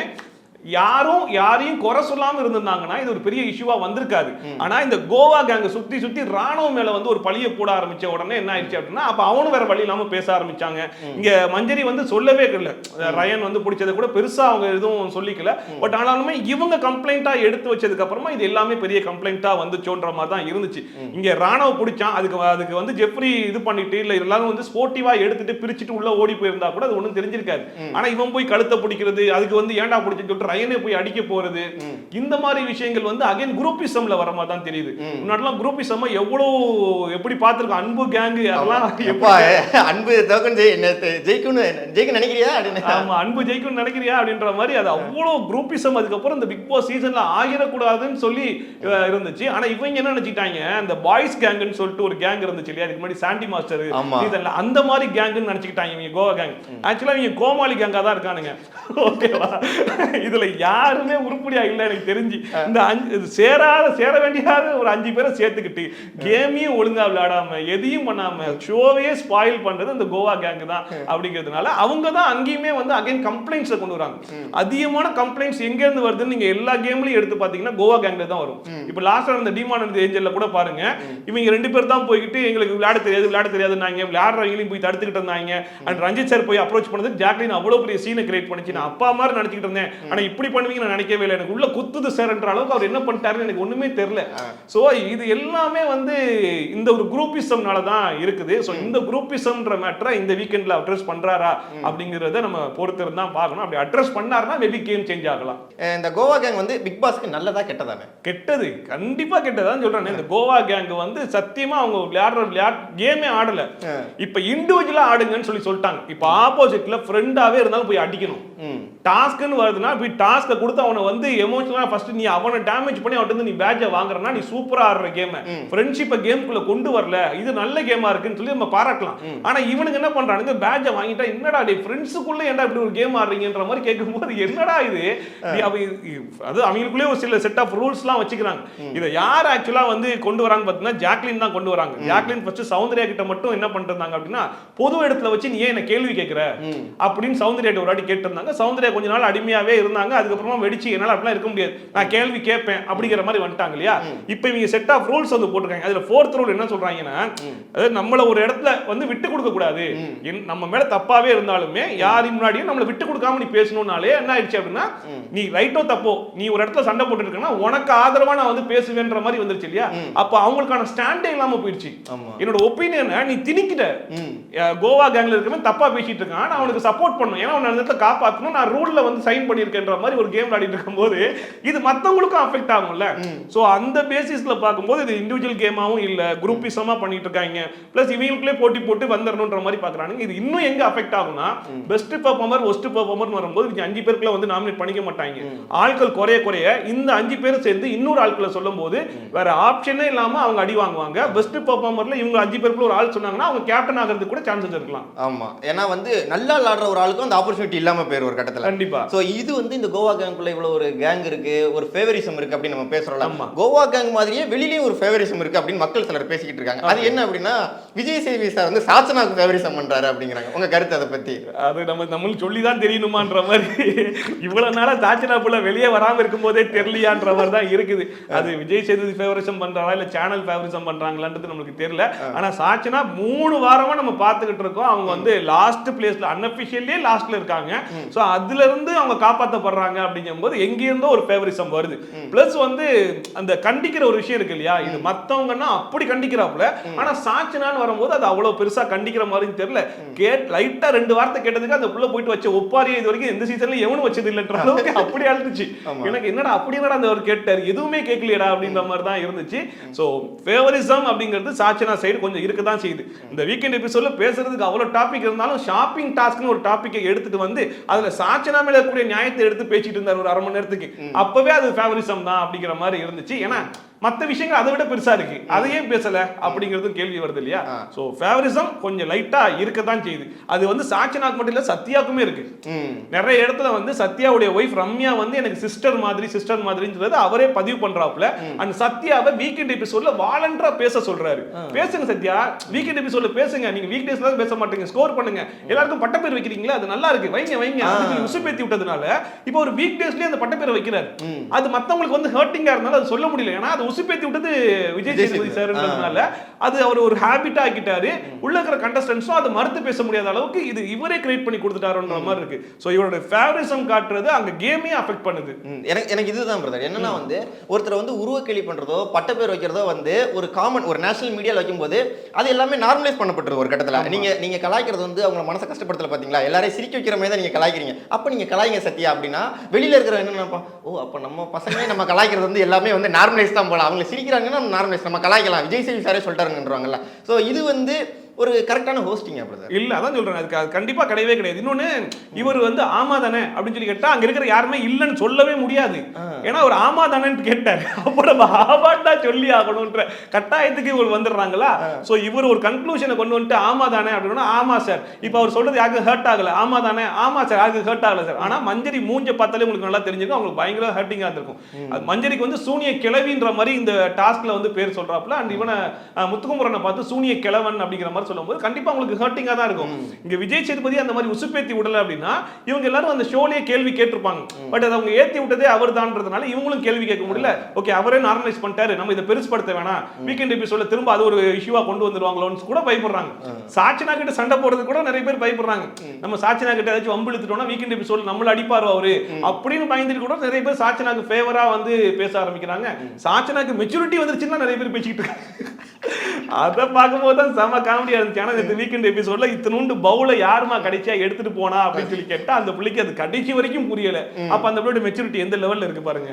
யாரும் யாரையும் குறை சொல்லாம இருந்திருந்தாங்கன்னா இது ஒரு பெரிய இஷ்யூவா வந்திருக்காது. ஆனா இந்த கோவா கேங்க சுத்தி சுத்தி ராணுவ மேல வந்து ஒரு பழிய போட ஆரம்பிச்ச உடனே என்ன ஆயிடுச்சு அப்படின்னா அப்ப அவனும் வேற வழி இல்லாம பேச ஆரம்பிச்சாங்க. இங்க மஞ்சரி வந்து சொல்லவே இல்லை. ரயன் வந்து பிடிச்சதை கூட பெருசா அவங்க எதுவும் சொல்லிக்கல. பட் ஆனாலுமே இவங்க கம்ப்ளைண்டா எடுத்து வச்சதுக்கு அப்புறமா இது எல்லாமே பெரிய கம்ப்ளைண்டா வந்துச்சோன்ற மாதிரி தான் இருந்துச்சு. இங்க ராணுவ பிடிச்சான். அதுக்கு அதுக்கு வந்து ஜெப்ரி இது பண்ணிட்டு இல்ல எல்லாரும் வந்து ஸ்போர்ட்டிவா எடுத்துட்டு பிரிச்சுட்டு உள்ள ஓடி போயிருந்தா கூட அது ஒண்ணும் தெரிஞ்சிருக்காது. ஆனா இவன் போய் கழுத்தை பிடிக்கிறது அதுக்கு வந்து ஏன்டா பிடிச்சுன்னு சொல்லிட்டு ரயனே போய் அடிக்க போறது. இந்த மாதிரி விஷயங்கள் வந்து அகைன் குரூப்பிசம்ல வர மாதிரி தான் தெரியுது. முன்னாடிலாம் குரூப்பிசம் எவ்வளவு எப்படி பார்த்திருக்கோம்? அன்பு கேங்கு அதெல்லாம் எப்பா அன்பு தோக்கன் ஜெய் ஜெயிக்கணும் ஜெயிக்க நினைக்கிறியா? ஆமா அன்பு ஜெயிக்கும்னு நினைக்கிறியா? அப்படின்ற மாதிரி அது அவ்வளவு குரூப்பிசம் அதுக்கப்புறம் இந்த பிக் பாஸ் சீசன்ல ஆகிடக்கூடாதுன்னு சொல்லி இருந்துச்சு. ஆனா இவங்க என்ன நினைச்சிட்டாங்க? இந்த பாய்ஸ் கேங்குன்னு சொல்லிட்டு ஒரு கேங் இருந்துச்சு இல்லையா? அதுக்கு முன்னாடி சாண்டி மாஸ்டர். சீசன்ல அந்த மாதிரி கேங்குன்னு நினைச்சுக்கிட்டாங்க இவங்க கோவா கேங் ஆக்சுவலா இவங்க கோமாளி கேங்கா தான் இருக்கானுங்க. ஓகேவா இதுல யாருமே உருப்படியா இல்ல எனக்கு தெரிஞ்சு. இந்த அஞ்சு சேராத சேர வேண்டியாத ஒரு அஞ்சு பேரை சேர்த்துக்கிட்டு கேமையும் ஒழுங்கா விளையாடாம எதையும் பண்ணாம ஷோவையே ஸ்பாயில் பண்றது இந்த கோவா கேங் தான் அப்படிங்கிறதுனால அவங்க தான் அங்கேயுமே வந்து அகைன் கம்ப்ளைண்ட்ஸை கொண்டு வராங்க. அதிகமான கம்ப்ளைண்ட்ஸ் எங்க இருந்து வருதுன்னு நீங்க எல்லா கேம்லயும் எடுத்து பாத்தீங்கன்னா கோவா கேங்ல தான் வரும். இப்போ லாஸ்டா இந்த டிமான் ஏஞ்சல்ல கூட பாருங்க. இவங்க ரெண்டு பேர் தான் போய்கிட்டு எங்களுக்கு விளையாட தெரியாது விளையாட தெரியாதுன்னாங்க. விளையாடுறவங்களையும் போய் தடுத்துக்கிட்டு இருந்தாங்க. அண்ட் ரஞ்சித் சார் போய் அப்ரோச் பண்ணது ஜாக்லின் அவ்வளவு பெரிய சீனை கிரியேட் பண்ணிச்சு. நான் அப்பா மாதிரி நினைச்சிட்டு இருந்தேன். ஆனா இப்படி பண்ணுவீங்கன்னு நான் நினைக்கவே இல்லை. எனக்கு உள்ள குத்துது சார்ன்ற அளவுக்கு அவர் என்ன பண்ணிட்டாருன்னு எனக்கு ஒண்ணுமே தெரியல. சோ இது எல்லாமே வந்து இந்த ஒரு குரூப்பிசம்னால தான் இருக்குது. சோ இந்த குரூப்பிசம்ன்ற மேட்டரை இந்த வீக்கெண்ட்ல அட்ரஸ் பண்றாரா அப்படிங்கறத நம்ம பொறுத்திருந்து தான் பார்க்கணும். அப்படி அட்ரஸ் பண்ணாருன்னா மேபி கேம் சேஞ்ச் ஆகலாம். இந்த கோவா கேங் வந்து பிக் பாஸ்க்கு நல்லதா கெட்டதானே? கெட்டது. கண்டிப்பா கெட்டதான் சொல்றேன். இந்த கோவா கேங் வந்து சத்தியமா அவங்க விளையாடுற விளையாட் கேமே ஆடல. இப்ப இண்டிவிஜுவலா ஆடுங்கன்னு சொல்லி சொல்லிட்டாங்க. இப்ப ஆப்போசிட்ல ஃப்ரெண்டாவே இருந்தாலும் போய் அடிக்கணும். டாஸ்க்னு வருதுன்னா போய் டாஸ்க்கை கொடுத்து அவனை வந்து எமோஷனலா ஃபர்ஸ்ட் நீ அவனை டேமேஜ் பண்ணி அவன்கிட்ட இருந்து நீ பேட்சை வாங்குறனா நீ சூப்பரா ஆடுற கேம் ஃப்ரெண்ட்ஷிப்பை கேம்குள்ள கொண்டு வரல. இது நல்ல கேமா இருக்குன்னு சொல்லி நம்ம பாராட்டலாம். ஆனா இவனுக்கு என்ன பண்றானுங்க? பேட்சை வாங்கிட்டா என்னடா டே ஃப்ரெண்ட்ஸுக்குள்ள ஏன்டா இப்படி ஒரு கேம் ஆடுறீங்கன்ற மாதிரி கேட்கும்போது என்னடா இது? அது அவங்களுக்குள்ளே ஒரு சில செட் ஆஃப் ரூல்ஸ்லாம் வச்சுக்கிறாங்க. இதை யார் ஆக்சுவலா வந்து கொண்டு வராங்க பார்த்தீங்கன்னா ஜாக்லின் தான் கொண்டு வராங்க. ஜாக்லின் ஃபர்ஸ்ட் சௌந்தர்யா கிட்ட மட்டும் என்ன பண்ணிருந்தாங்க அப்படின்னா பொது இடத்துல வச்சு நீ ஏன் என்ன கேள்வி கேட்கிற? அப்படின்னு சௌந்தர்யா ஒரு வாட்டி கேட்டிருந்தாங்க. சௌந்தர்யா கொஞ்ச நாள் அடிமையாவே இருந்தாங்க அதுக்கப்புறமா வெடிச்சு என்னால அப்படிலாம் இருக்க முடியாது. நான் கேள்வி கேட்பேன் அப்படிங்கிற மாதிரி வந்துட்டாங்க இல்லையா? இப்போ இவங்க செட் ஆஃப் ரூல்ஸ் வந்து போட்டிருக்காங்க. அதுல ஃபோர்த் ரூல் என்ன சொல்றாங்கன்னா அதாவது நம்மள ஒரு இடத்துல வந்து விட்டு கொடுக்க கூடாது. நம்ம மேல தப்பாவே இருந்தாலுமே யாரின் முன்னாடியும் நம்மள விட்டு கொடுக்காம நீ பேசணும்னாலே என்ன ஆயிடுச்சு அப்படின்னா நீ ரைட்டோ தப்போ நீ ஒரு இடத்துல சண்டை போட்டு இருக்கனா உனக்கு ஆதரவா நான் வந்து பேசுவேன்ற மாதிரி வந்துருச்சு இல்லையா? அப்ப அவங்களுக்கான ஸ்டாண்டே இல்லாம போயிடுச்சு. என்னோட ஒப்பீனியனை நீ திணிக்கிட்ட. கோவா கேங்ல இருக்கவன் தப்பா பேசிட்டு இருக்கான். நான் அவனுக்கு சப்போர்ட் பண்ணும் ஏன்னா அவன் இடத்துல காப்பாற்றணும் நான் ரூல்ல வந்து சைன் பண்ணியிருக்கேன்ற மாதிரி ஒரு கேம் விளையாடிட்டு இருக்கும்போது இது மத்தவங்களுக்கும் அஃபெக்ட் ஆகும்ல. சோ அந்த பேசிஸ்ல பார்க்கும்போது இது இண்டிவிஜுவல் கேமாவும் இல்ல. குரூப்பிசமா பண்ணிட்டு இருக்காங்க பிளஸ் இவங்களுக்குள்ளே போட்டி போட்டு வந்துடணுன்ற மாதிரி பாக்குறானுங்க இது இன்னும் எங்க அஃபெக்ட் ஆகும்னா பெஸ்ட் பெர்ஃபார்மர் ஒஸ்ட் பெர்ஃபார்மர் வரும்போது அஞ்சு பேருக்குள்ள வந்து நாமினேட் பண்ணிக்க மாட்டாங்க. ஆட்கள் குறைய குறைய இந்த அஞ்சு பேரும் சேர்ந்து இன்னொரு ஆட்களை சொல்லும் போது வேற ஆப்ஷனே இல்லாம அவங்க அடி வாங்குவாங்க. பெஸ்ட் பெர்ஃபார்மர்ல இவங்க அஞ்சு பேருக்குள்ள ஒரு ஆள் சொன்னாங்கன்னா அவங்க கேப்டன் ஆகிறதுக்கு கூட சான்சஸ் இருக்கலாம். ஆமா. ஏன்னா வந்து நல்லா விளாடுற ஒரு ஆளுக்கும் அந்த ஆப்பர்ச்சுனிட்டி இல்லாம போயிரும். ஒரு கட்டத்துல. கண்டிப்பா. சோ இது வந்து இந்த கோவா கேங்குள்ள இவ்வளவு ஒரு கேங் இருக்கு ஒரு ஃபேவரிசம் இருக்கு அப்படின்னு நம்ம பேசுறோம்ல ஆமா. கோவா கேங் மாதிரியே வெளியிலயும் ஒரு ஃபேவரிசம் இருக்கு அப்படின்னு மக்கள் சிலர் பேசிக்கிட்டு இருக்காங்க. அது என்ன அப்படின்னா விஜய் சேவி சார் வந்து சாச்சனாக்கு ஃபேவரிசம் பண்றாரு அப்படிங்கிறாங்க. உங்க கருத்து அதை பத்தி? அது நம்ம நம்மளுக்கு சொல்லி தான் தெரியணுமான்ற மாதிரி. இவ்வளவு நாளா சாச்சனா புள்ள வெளியே வராம இருக்கும்போதே தெரியலையான்ற மாதிரி தான் இருக்குது. அது விஜய் சேதுபதி ஃபேவரிசம் பண்றாரா இல்ல சேனல் ஃபேவரிசம் பண்றாங்களான்றது நம்மளுக்கு தெரியல. ஆனா சாச்சனா மூணு வாரமா நம்ம பார்த்துக்கிட்டு இருக்கோம். அவங்க வந்து லாஸ்ட் பிளேஸ்ல அன்அபிஷியல்லே லாஸ்ட்ல இருக்காங்க. சோ அதுல இருந்து அவங்க காப்பாத்தப்படுறாங்க அப்படிங்கும்போது எங்க இருந்தோ ஒரு ஃபேவரிசம் வருது. பிளஸ் வந்து அந்த கண்டிக்கிற ஒரு விஷயம் இருக்கு இல்லையா? இது மத்தவங்கன்னா அப்படி கண்டிக்கிறாப்புல. ஆனா சாச்சனான்னு வரும்போது அது அவ்வளவு பெருசா கண்டிக்கிற மாதிரி தெரியல. கேட் லைட்டா ரெண்டு வார்த்தை கேட்டதுக்கு அந்த புள்ள போயிட்டு வச்ச ஒப்பாரியை இது வரைக்கும் எந்த சீசன்ல எவனும் வச்சது இல்லைன்ற அளவுக்கு அப்படி அழுதுச்சு எனக்கு என்னடா அப்படி என்னடா அந்த அவர் கேட்டாரு? எதுவுமே கேட்கலையடா? அப்படின்ற மாதிரி தான் இருந்துச்சு. சோ ஃபேவரிசம் அப்படிங்கிறது சாச்சனா சைடு கொஞ்சம் இருக்க தான் செய்யுது. இந்த வீக்கெண்ட் எபிசோட்ல பேசுறதுக்கு அவ்வளவு டாபிக் இருந்தாலும் ஷாப்பிங் டாஸ்க்னு ஒரு டாபிக்கை எடுத்துட்டு வந்து அதுல சாச்சனா மேல இருக்கக்கூடிய நியாயத்தை எடுத்து பேசிட்டு இருந்தார் ஒரு அரை மணி நேரத்துக்கு. அப்பவே அது ஃபேவரிசம் தான் அப்படிங்கிற மாதிரி இருந்துச்சு. ஏன்னா மத்த விஷயங்கள் அதை விட பெருசா இருக்கு. அதை ஏன் பேசல அப்படிங்கிறதும் கேள்வி வருது இல்லையா? சோ ஃபேவரிசம் கொஞ்சம் லைட்டா இருக்க தான் செய்யுது. அது வந்து சாச்சனாக்கு மட்டும் இல்ல சத்யாக்குமே இருக்கு. நிறைய இடத்துல வந்து சத்யாவுடைய ஒய்ஃப் ரம்யா வந்து எனக்கு சிஸ்டர் மாதிரி சிஸ்டர் மாதிரின்றது அவரே பதிவு பண்றாப்புல. அந்த சத்யாவை வீக்கெண்ட் எபிசோட்ல வாலண்டரா பேச சொல்றாரு. பேசுங்க சத்யா. வீக்கெண்ட் எபிசோட்ல பேசுங்க. நீங்க வீக் டேஸ்ல பேச மாட்டீங்க. ஸ்கோர் பண்ணுங்க. எல்லாருக்கும் பட்டப்பேர் வைக்கிறீங்களா? அது நல்லா இருக்கு. வைங்க வைங்க. உசுப்பேத்தி விட்டதுனால இப்போ ஒரு வீக் டேஸ்லயே அந்த பட்டப்பேரை வைக்கிறாரு. அது மத்தவங்களுக்கு வந்து ஹர்ட்டிங்கா இருந்தாலும் அது சொல்ல முடியல. ஏன்னா அது உசுப்பேத்தி விட்டது விஜய் சேதுபதி. சார்ன்றதுனால அது அவர் ஒரு ஹேபிட்டா ஆக்கிட்டாரு. உள்ள இருக்கிற கண்டஸ்டன்ஸும் அதை மறுத்து பேச முடியாத அளவுக்கு இது இவரே கிரியேட் பண்ணி கொடுத்துட்டாருன்ற மாதிரி இருக்கு. சோ இவரோட ஃபேவரிசம் காட்டுறது அங்க கேமே அஃபெக்ட் பண்ணுது. எனக்கு எனக்கு இதுதான் பிரதர் என்னன்னா வந்து ஒருத்தர் வந்து உருவக்கேலி பண்றதோ பட்டப்பேர் வைக்கிறதோ வந்து ஒரு காமன் ஒரு நேஷனல் மீடியால வைக்கும்போது அது எல்லாமே நார்மலைஸ் பண்ணப்பட்டது ஒரு கட்டத்துல. நீங்க நீங்க கலாய்க்கிறது வந்து அவங்க மனசை கஷ்டப்படுத்தல பாத்தீங்களா? எல்லாரையும் சிரிக்க வைக்கிற மாதிரி தான் நீங்க கலாய்க்கிறீங்க. அப்ப நீங்க கலாய்ங்க சத்யா அப்படின்னா வெளியில இருக்கிற என்ன நினைப்பா ஓ அப்ப நம்ம பசங்களே நம்ம கலாய்க்கிறது வந்து எல்லாமே வந்து நார்மலைஸ் தான் அவங்கள அவங்க சிரிக்கிறாங்கன்னா நம்ம நார்மலைஸ் நம்ம கலாய்க்கலாம். விஜய் சேவி சாரே சொல்லிட்டாருங்கன்றாங்கல்ல ஸோ இது வந்து ஒரு கரெக்டான ஹோஸ்டிங்கா பிரதர் இல்ல அதான் சொல்றேன். அதுக்கு அது கண்டிப்பா கிடையவே கிடையாது. இன்னொன்னு இவர் வந்து ஆமா தானே அப்படின்னு சொல்லி கேட்டா அங்க இருக்கிற யாருமே இல்லைன்னு சொல்லவே முடியாது. ஏன்னா அவர் ஆமா தானேன்னு கேட்டார். அப்போ நம்ம ஆமாட்டா சொல்லி ஆகணும்ன்ற கட்டாயத்துக்கு இவர் வந்துடுறாங்களா? சோ இவர் ஒரு கன்க்ளூஷனை கொண்டு வந்துட்டு ஆமா தானே அப்படின்னா ஆமா சார் இப்போ அவர் சொல்றது யாருக்கு ஹர்ட் ஆகல. ஆமா தானே ஆமா சார் யாருக்கு ஹர்ட் ஆகல சார் ஆனா மஞ்சரி மூஞ்ச பார்த்தாலே உங்களுக்கு நல்லா தெரிஞ்சிருக்கும். அவங்களுக்கு பயங்கர ஹர்ட்டிங்கா இருந்திருக்கும். அது மஞ்சரிக்கு வந்து சூனிய கிழவின்ற மாதிரி இந்த டாஸ்க்ல வந்து பேர் சொல்றாப்புல. அண்ட் இவனை முத்துக்குமரனை பார்த்து சூனிய கிழவன் அப்படிங்கிற மாதிரி அதெல்லாம் சொல்லும்போது கண்டிப்பா உங்களுக்கு ஹர்ட்டிங்கா தான் இருக்கும். இங்க விஜய் சேதுபதி அந்த மாதிரி உசுப்பேத்தி விடல அப்படின்னா இவங்க எல்லாரும் அந்த ஷோலயே கேள்வி கேட்டிருப்பாங்க. பட் அதை அவங்க ஏத்தி விட்டதே அவர் தான்றதுனால இவங்களும் கேள்வி கேட்க முடியல. ஓகே அவரே நார்மலைஸ் பண்ணிட்டாரு. நம்ம இதை பெருசுபடுத்த வேணாம். வீக்கெண்ட் எபிசோட்ல திரும்ப அது ஒரு இஷ்யூவா கொண்டு வந்துருவாங்களோன்னு கூட பயப்படுறாங்க. சாச்சினா கிட்ட சண்டை போடுறது கூட நிறைய பேர் பயப்படுறாங்க. நம்ம சாச்சினா கிட்ட ஏதாச்சும் வம்பு இழுத்துட்டோம்னா வீக்கெண்ட் எபிசோட் நம்மள அடிப்பாரு அவரு? அப்படின்னு பயந்துட்டு கூட நிறைய பேர் சாச்சனாக்கு ஃபேவரா வந்து பேச ஆரம்பிக்கிறாங்க. சாச்சனாக்கு மெச்சூரிட்டி வந்துருச்சுன்னா நிறைய பேர் பேசிக்கிட்டு இருக்காங்க. அதை பார்க்கும்போது தான் செம காமெடியா இருந்துச்சு. ஆனா இந்த வீக்கெண்ட் எபிசோட்ல இத்தனூண்டு பவுல யாருமா கடைசியா எடுத்துட்டு போனா அப்படின்னு சொல்லி கேட்டா அந்த பிள்ளைக்கு அது கடைசி வரைக்கும் புரியல. அப்ப அந்த பிள்ளையோட மெச்சூரிட்டி எந்த லெவல்ல இருக்கு பாருங்க.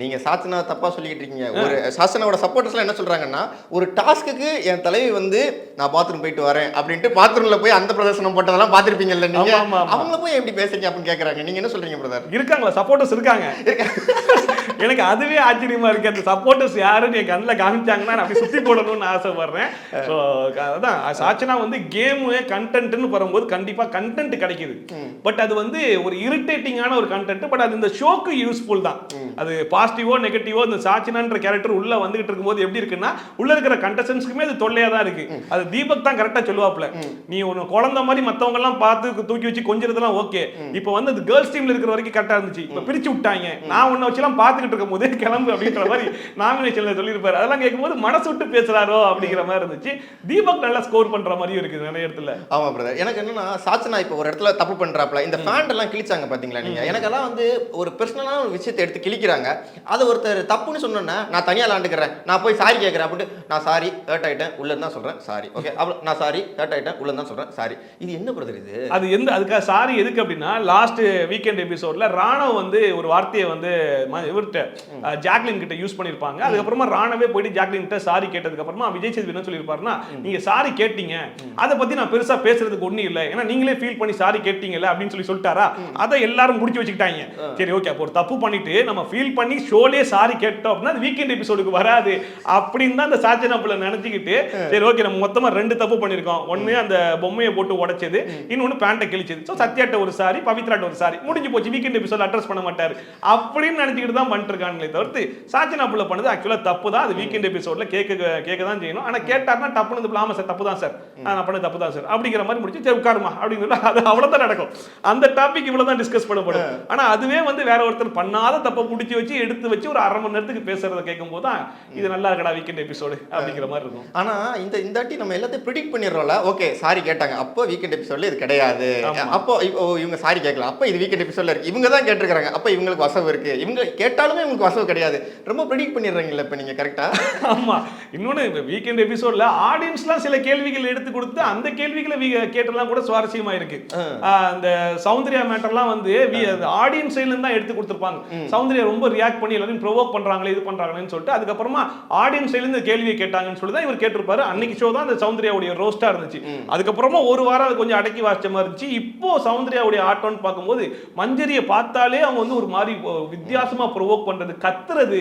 நீங்க சாச்சனா தப்பா சொல்லிக்கிட்டு இருக்கீங்க. ஒரு சாசனாவோட சப்போர்ட்டர்ஸ்லாம் என்ன சொல்றாங்கன்னா ஒரு டாஸ்க்குக்கு என் தலைவி வந்து நான் பாத்ரூம் போயிட்டு வரேன் அப்படின்ட்டு பாத்ரூம்ல போய் அந்த பிரதர்சனம் போட்டதெல்லாம் பார்த்திருப்பீங்கல்ல நீங்க. அவங்கள போய் எப்படி பேசுறீங்க அப்படின்னு கேக்குறாங்க. நீங்க என்ன சொல்றீங்க பிரதர் இருக்காங்களா? சப்போர்ட்டர்ஸ் இருக்காங்க. எனக்கு அதுவே ஆச்சரியமா இருக்கு. அந்த சப்போர்ட்டர்ஸ் யாருன்னு என் கண்ணில் காமிச்சாங்கன்னா நான் அப்படி சுத்தி போடணும்னு ஆசைப்படுறேன். ஸோ அதான் சாச்சனா வந்து கேமு கண்டென்ட்னு வரும்போது கண்டிப்பா கண்டென்ட் கிடைக்குது. பட் அது வந்து ஒரு இரிட்டேட்டிங்கான ஒரு கண்டென்ட் பட் அது இந்த ஷோக்கு யூஸ்ஃபுல் தான். அது பாசிட்டிவோ நெகட்டிவோ இந்த சாச்சினான்ற கேரக்டர் உள்ள வந்துகிட்டு இருக்கும்போது எப்படி இருக்குன்னா உள்ள இருக்கிற கண்டஸ்டன்ஸ்க்குமே அது தொல்லையா தான் இருக்கு. அது தீபக் தான் கரெக்டா சொல்லுவாப்ல நீ ஒன்னு குழந்தை மாதிரி மத்தவங்க எல்லாம் பார்த்து தூக்கி வச்சு கொஞ்சிறதெல்லாம் ஓகே இப்போ வந்து அது கேர்ள்ஸ் டீம்ல இருக்கிற வரைக்கும் கரெக்டா இருந்துச்சு. இப்போ பிரிச்சு விட்டாங்க. நான் உன்னை வச்சுலாம் பார்த்துக்கிட்டு இருக்கும் போதே கிளம்பு அப்படின்ற மாதிரி நாமினேஷன்ல சொல்லியிருப்பாரு. அதெல்லாம் கேட்கும்போது மனசு விட்டு பேசுறாரோ அப்படிங்கிற மாதிரி இருந்துச்சு. தீபக் நல்லா ஸ்கோர் பண்ற மாதிரியும் இருக்குது நிறைய இடத்துல. ஆமா பிரதர் எனக்கு என்னன்னா சாச்சனா இப்போ ஒரு இடத்துல தப்பு பண்றாப்ல இந்த ஃபேண்ட் எல்லாம் கிழிச்சாங்க பாத்தீங்களா நீங்க? எனக்கு எல்லாம் வந்து ஒரு பர்சனலான ஒரு விஷயத்தை எடுத்து கிழிக்கிறாங்க அதை ஒருத்தர் தப்புன்னு சொன்னோன்னா நான் தனியா விளாண்டுக்கிறேன். நான் போய் சாரி கேட்கறேன் அப்படின்ட்டு நான் சாரி ஹர்ட் ஆயிட்டேன். உள்ள தான் சொல்றேன். சாரி ஓகே அவ்வளோ நான் சாரி ஹர்ட் ஆயிட்டேன். உள்ள தான் சொல்றேன். சாரி இது என்ன பிரதர் இது? அது எந்த அதுக்காக சாரி எதுக்கு அப்படின்னா லாஸ்ட் வீக்கெண்ட் எபிசோட்ல ராணவ் வந்து ஒரு வார்த்தையை வந்து இவர்கிட்ட ஜாக்லின் கிட்ட யூஸ் பண்ணிருப்பாங்க அதுக்கப்புறமா ராணவே போயிட்டு ஜாக்லின் கிட்ட சாரி கேட்டதுக்கு அப்புறமா விஜய் சேதுபதி என்ன சொல்லியிருப்பாருன்னா நீங்க சாரி கேட்டீங்க. அதை பத்தி நான் பெருசா பேசுறதுக்கு ஒண்ணும் இல்லை. ஏன்னா நீங்களே ஃபீல் பண்ணி சாரி கேட்டீங்கல்ல அப்படின்னு சொல்லி சொல்லிட்டாரா? அதை எல்லாரும் முடிச்சு வச்சுக்கிட்டாங்க. சரி ஓகே அப்போ ஒரு தப்பு பண்ணிட்டு நம்ம ஃபீல் பண்ணி ஷோலே சாரி கேட்டோம் அப்படின்னா அது வீக்கெண்ட் எபிசோடுக்கு வராது அப்படின்னு தான் அந்த சாச்சனப்புல நினைச்சுக்கிட்டு சரி ஓகே நம்ம மொத்தமா ரெண்டு தப்பு பண்ணிருக்கோம். ஒண்ணு அந்த பொம்மையை போட்டு உடைச்சது இன்னொன்னு பேண்ட்டை கிழிச்சது. ஸோ சத்யாட்ட ஒரு சாரி பவித்ராட்ட ஒரு சாரி முடிஞ்சு போச்சு வீக்கெண்ட் எபிசோட் அட்ரஸ் பண்ண மாட்டாரு. அப்படின்னு நினைச்சுக்கிட்டு தான் பண்ணிட்டு இருக்காங்களே தவிர்த்து சாச்சனாப்புல பண்ணது ஆக்சுவலா தப்பு தான். அது வீக்கெண்ட் எபிசோட்ல கேட்க கேட்க தான் செய்யணும். ஆனா கேட்டாருன்னா டப்புன்னு இந்த ஆமா சார் தப்பு தான் சார் நான் பண்ணது தப்பு தான் சார் அப்படிங்கிற மாதிரி முடிச்சு சரி உட்காருமா அப்படின்னு சொல்லி அது அவ்வளவுதான் நடக்கும். அந்த டாபிக் இவ்வளவு தான் டிஸ்கஸ் பண்ணப்படும் ஆனா அதுவே வந்து வேற ஒருத்தர் பண்ணாத தப்பை பிடிச்சி வச்சு எடுத்து வச்சு ஒரு அரை மணி நேரத்துக்கு பேசுறத கேட்கும் போது தான் இது நல்லா இருக்கடா வீக்கெண்ட் எபிசோடு அப்படிங்கிற மாதிரி இருக்கும். ஆனா இந்த இந்த வாட்டி நம்ம எல்லாத்தையும் ப்ரிடிக்ட் பண்ணிடுறோம்ல. ஓகே சாரி கேட்டாங்க. அப்போ வீக்கெண்ட் எபிசோட்ல இது கிடையாது. அப்போ இவங்க சாரி கேட்கல. அப்போ இது வீக்கெண்ட் எபிசோட்ல இருக்கு. இவங்க தான் கேட்டிருக்காங்க அப்போ இவங்களுக்கு வசவு இருக்கு. இவங்க கேட்டாலுமே இவங்களுக்கு வசவு கிடையாது. ரொம்ப ப்ரிடிக்ட் பண்ணிடுறீங்கல்ல இப்போ நீங்க கரெக்டா ஆமா. இன்னொன்னு வீக்கெண்ட் எபிசோட்ல ஆடியன்ஸ்லாம் சில கேள்விகள் எடுத்து கொடுத்து அந்த கேள்விகளை கேட்டெல்லாம் கூட சுவாரஸ்யமா இருக்கு. அந்த சௌந்தர்யா மேட்டர்லாம் வந்து ஆடியன்ஸ் சைட்ல இருந்து தான் எடுத்து கொடுத்துருப்பாங்க. சௌந்தர்யா ரொம்ப ரியாக்ட் பண்ணி எல்லாரையும் ப்ரொவோக் பண்றாங்களே இது பண்றாங்களேன்னு சொல்லிட்டு அதுக்கப்புறமா ஆடியன்ஸ் சைட்ல இருந்து கேள்வியை கேட்டாங்கன்னு சொல்லி தான் இவர் கேட்டிருப்பாரு. அன்னைக்கு ஷோ தான் அந்த சௌந்தர்யாவுடைய ரோஸ்டா இருந்துச்சு. அதுக்கப்புறமா ஒரு வாரம் அது கொஞ்சம் அடக்கி வாசிச்ச மாதிரி இருந்துச்சு. இப்போ சௌந்தர்யாவுடைய ஆட்டம்னு பார்க்கும்போது மஞ்சரியை பார்த்தாலே அவங்க வந்து ஒரு மாதிரி அஹ், வித்தியாசமா ப்ரொவோக் பண்றது கத்துறது.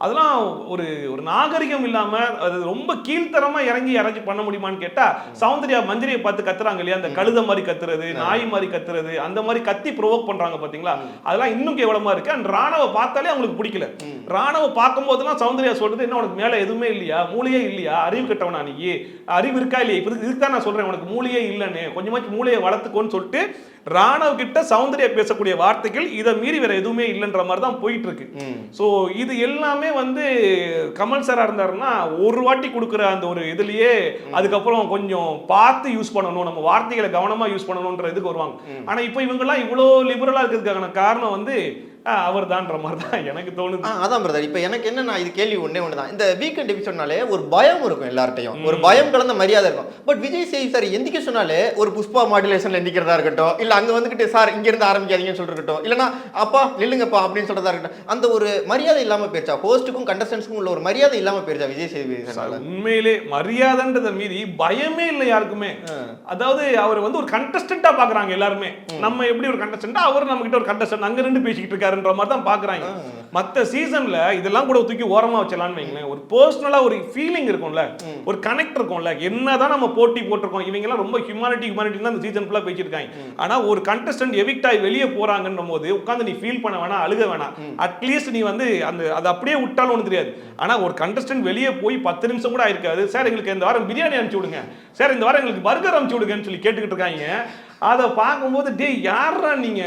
அதெல்லாம் ஒரு ஒரு நாகரிகம் இல்லாம அது ரொம்ப கீழ்த்தரமா இறங்கி இறங்கி பண்ண முடியுமான்னு கேட்டா சௌந்தர்யா மஞ்சரியை பார்த்து கத்துறாங்க இல்லையா? அந்த கழுத மாதிரி கத்துறது நாய் மாதிரி கத்துறது அந்த மாதிரி கத்தி ப்ரொவோக் பண்றாங்க பாத்தீங்களா? அதெல்லாம் இன்னும் கேவலமா இருக்கு. அண்ட் ராணவ பார்த்தாலே அவங்களுக்கு பிடிக்கல. ராணவ பார்க்கும் போதெல்லாம் சௌந்தர்யா சொல்றது என்ன உனக்கு மேல எதுவுமே இல்லையா? மூளையே இல்லையா? அறிவு கட்டவனா நீ? அறிவு இருக்கா இல்லையா? இப்ப இதுக்கு தான் நான் சொல்றேன் உனக்கு மூளையே இல்லைன்னு. கொஞ்சமாச்சும் மூளையை வளர்த்துக்கோன்னு சொல்லிட்டு ராணவ் கிட்ட சௌந்தர்யா பேசக்கூடிய வார்த்தைகள் இதை மீறி வேற எதுவுமே இல்லைன்ற மாதிரி தான் போயிட்டு இருக்கு ஸோ இது எல்லாமே வந்து கமல் சாரா இருந்தாருன்னா ஒரு வாட்டி கொடுக்குற அந்த ஒரு இதுலயே அதுக்கப்புறம் கொஞ்சம் பார்த்து யூஸ் பண்ணணும். நம்ம வார்த்தைகளை கவனமா யூஸ் பண்ணணும்ன்ற இதுக்கு வருவாங்க. ஆனா இப்போ இவங்கெல்லாம் இவ்வளோ லிபரலா இருக்கிறதுக்கான காரணம் வந்து அவர் தான்ற மாதிரி தான் எனக்கு தோணுது. அதான் பிரதர். இப்போ எனக்கு என்னன்னா இது கேள்வி ஒண்ணே ஒன்று தான் இந்த வீக்கெண்ட் எபிசோட்னாலே ஒரு பயம் இருக்கும் எல்லார்ட்டையும் ஒரு பயம் கலந்த மரியாதை இருக்கும். பட் விஜய் சேவி சார் எந்திக்க சொன்னாலே ஒரு புஷ்பா மாடுலேஷன்ல எந்திக்கிறதா இருக்கட்டும் இல்ல அங்க வந்துகிட்டு சார் இங்க இருந்து ஆரம்பிக்காதீங்கன்னு சொல்லிருக்கட்டும் இல்லனா அப்பா நில்லுங்கப்பா அப்படின்னு சொல்றதா இருக்கட்டும். அந்த ஒரு மரியாதை இல்லாம போயிருச்சா? ஹோஸ்ட்டுக்கும் கண்டஸ்டன்ஸ்க்கும் உள்ள ஒரு மரியாதை இல்லாம போயிருச்சா விஜய் சேவி சார் உண்மையிலே மரியாதைன்றதை மீறி பயமே இல்லை யாருக்குமே. அதாவது அவர் வந்து ஒரு கண்டஸ்டன்டா பாக்குறாங்க எல்லாருமே. நம்ம எப்படி ஒரு கண்டஸ்டன்ட் அவர் நம்ம கிட்ட ஒரு கண்டஸ்டன்ட் அங்க ரெண்டு பேசிக்கிட்டு இருக்காரு. இருக்காருன்ற மாதிரி தான் பாக்குறாங்க மத்த சீசன்ல இதெல்லாம் கூட தூக்கி ஓரமா வச்சலாம்னு வைங்களேன். ஒரு பர்சனலா ஒரு ஃபீலிங் இருக்கும்ல. ஒரு கனெக்ட் இருக்கும்ல. என்னதான் நம்ம போட்டி போட்டிருக்கோம் இவங்க எல்லாம் ரொம்ப ஹியூமானிட்டி ஹியூமானிட்டி தான் இந்த சீசன் ஃபுல்லா பேசியிருக்காங்க. ஆனா ஒரு கண்டஸ்டன்ட் எவிக்ட் ஆகி வெளியே போறாங்கன்ற போது உட்காந்து நீ ஃபீல் பண்ண வேணாம் அழுக வேணாம். அட்லீஸ்ட் நீ வந்து அந்த அதை அப்படியே விட்டாலும் ஒண்ணு தெரியாது. ஆனா ஒரு கண்டஸ்டன்ட் வெளியே போய் பத்து நிமிஷம் கூட ஆயிருக்காது. சார் எங்களுக்கு இந்த வாரம் பிரியாணி அனுப்பிச்சு விடுங்க. சார் இந்த வாரம் எங்களுக்கு பர்கர் அனுப்பிச்சு விடுங்கன்னு சொல்லி கேட்டுக்கிட்டு இருக்காங்க. அதை பார்க்கும்போது டேய் யாரா நீங்க?